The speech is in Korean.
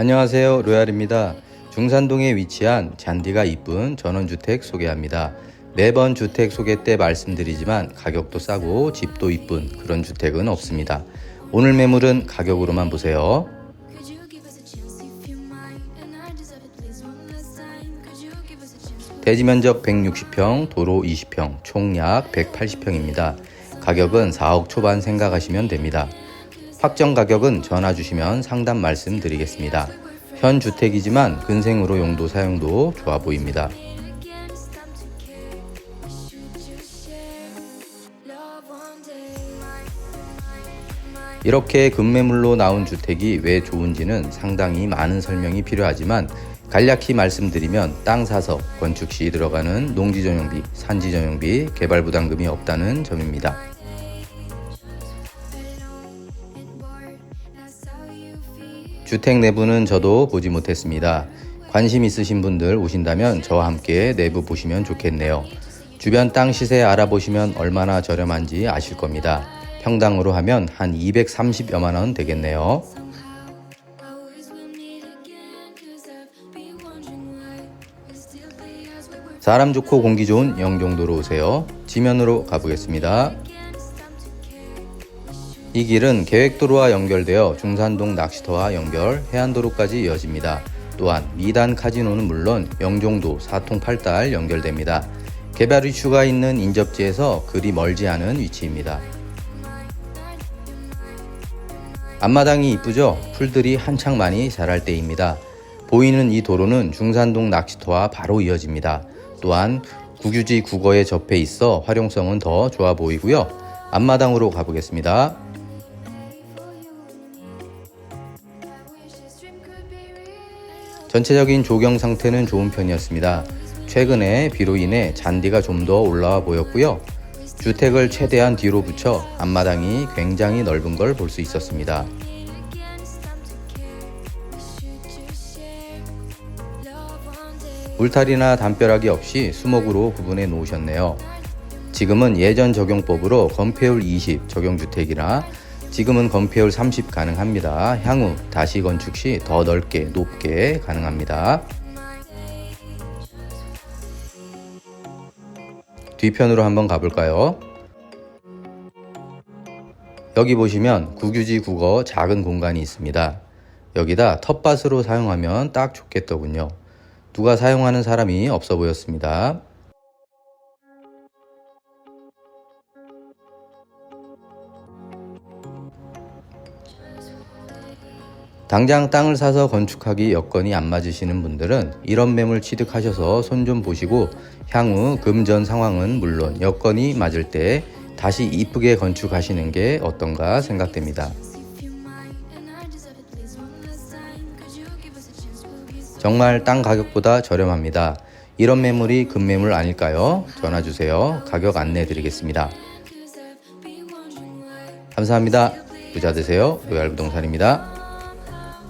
안녕하세요. 로얄입니다. 중산동에 위치한 잔디가 이쁜 전원주택 소개합니다. 매번 주택 소개 때 말씀드리지만 가격도 싸고 집도 이쁜 그런 주택은 없습니다. 오늘 매물은 가격으로만 보세요. 대지 면적 160평, 도로 20평, 총 약 180평입니다. 가격은 4억 초반 생각하시면 됩니다. 확정 가격은 전화 주시면 상담 말씀드리겠습니다. 현 주택이지만 근생으로 용도 사용도 좋아 보입니다. 이렇게 급매물로 나온 주택이 왜 좋은지는 상당히 많은 설명이 필요하지만 간략히 말씀드리면 땅 사서 건축 시 들어가는 농지 전용비, 산지 전용비, 개발 부담금이 없다는 점입니다. 주택 내부는 저도 보지 못했습니다. 관심 있으신 분들 오신다면 저와 함께 내부 보시면 좋겠네요. 주변 땅 시세 알아보시면 얼마나 저렴한지 아실 겁니다. 평당으로 하면 한 230여만 원 되겠네요. 사람 좋고 공기 좋은 영종도로 오세요. 지면으로 가보겠습니다. 이 길은 계획도로와 연결되어 중산동 낚시터와 연결, 해안도로까지 이어집니다. 또한 미단 카지노는 물론 영종도 사통 8달 연결됩니다. 개발 이슈가 있는 인접지에서 그리 멀지 않은 위치입니다. 앞마당이 이쁘죠? 풀들이 한창 많이 자랄 때입니다. 보이는 이 도로는 중산동 낚시터와 바로 이어집니다. 또한 국유지 국어에 접해 있어 활용성은 더 좋아 보이고요. 앞마당으로 가보겠습니다. 전체적인 조경 상태는 좋은 편이었습니다. 최근에 비로 인해 잔디가 좀 더 올라와 보였고요. 주택을 최대한 뒤로 붙여 앞마당이 굉장히 넓은 걸 볼 수 있었습니다. 울타리나 담벼락이 없이 수목으로 구분해 놓으셨네요. 지금은 예전 적용법으로 건폐율 20 적용주택이라 지금은 건폐율 30 가능합니다. 향후 다시 건축 시 더 넓게 높게 가능합니다. 뒤편으로 한번 가볼까요? 여기 보시면 국유지 국어 작은 공간이 있습니다. 여기다 텃밭으로 사용하면 딱 좋겠더군요. 누가 사용하는 사람이 없어 보였습니다. 당장 땅을 사서 건축하기 여건이 안 맞으시는 분들은 이런 매물 취득하셔서 손 좀 보시고 향후 금전 상황은 물론 여건이 맞을 때 다시 이쁘게 건축하시는 게 어떤가 생각됩니다. 정말 땅 가격보다 저렴합니다. 이런 매물이 급매물 아닐까요? 전화 주세요. 가격 안내 드리겠습니다. 감사합니다. 부자 되세요. 로얄 부동산입니다.